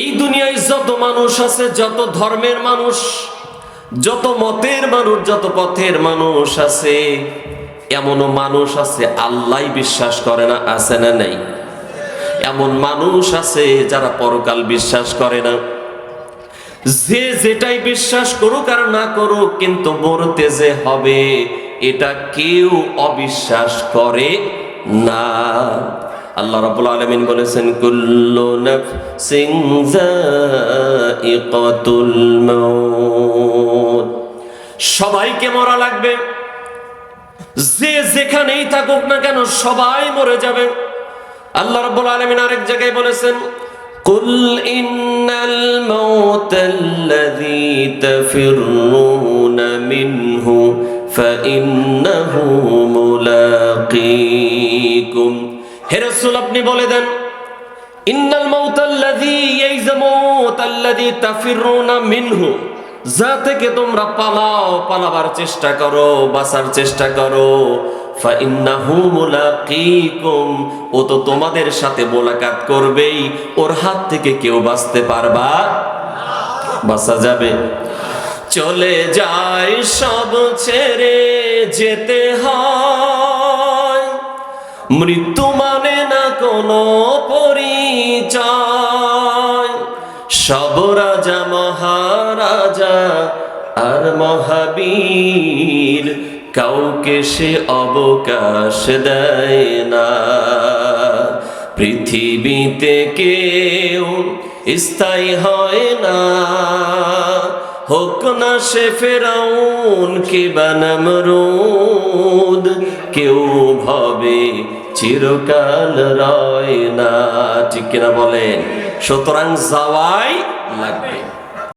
এই দুনিয়ায় যত মানুষ আছে, যত ধর্মের মানুষ, যত মতের মানুষ, যত পথের মানুষ আছে, এমনও মানুষ আছে আল্লাহ বিশ্বাস করে না, আছে না নেই? এমন মানুষ আছে যারা পরকাল বিশ্বাস করে না। যে যেটাই বিশ্বাস করুক আর না করুক, কিন্তু মরতে যে হবে, এটা কেউ অবিশ্বাস করে না। আল্লাহ রাব্বুল আলামিন বলেছেন কুল্লু নাফসিন যায়িকাতুল মাউত সবাইকে মরা লাগবে যে যেখানেই থাকুক না কেন সবাই মরে যাবে আল্লাহ রাব্বুল আলামিন আরেক জায়গায় বলেছেন قل إن الموت الذي تفرون منه فإنه ملاقيكم হে আপনি বলে দেন, ইন্নাল মাউতাল্লাযী এই যে মউত আল্লাযী তাফিরুনা মিনহু। যা থেকে তোমরা পালাও, পালাবার চেষ্টা করো, বাঁচার চেষ্টা করো। ও তো তোমাদের সাথে মোলাকাত করবেই। ওর হাত থেকে কেউ বাঁচতে পারবা? বাঁচা যাবে। চলে যায় সব ছেড়ে যেতে হয়। মৃত্যু মানে না কোনো পরিচয়। সব রাজা, মহারাজা আর মহাবীর, কাউকে সে অবকাশ দেয় না। পৃথিবীতে কেউ স্থায়ী হয় না। হোক না সে ফেরাউন কে বানামরুদ কেউ ভবে চিরকাল রয় না ঠিক কিনা বলেন? সুতরাং যাওয়াই লাগবে।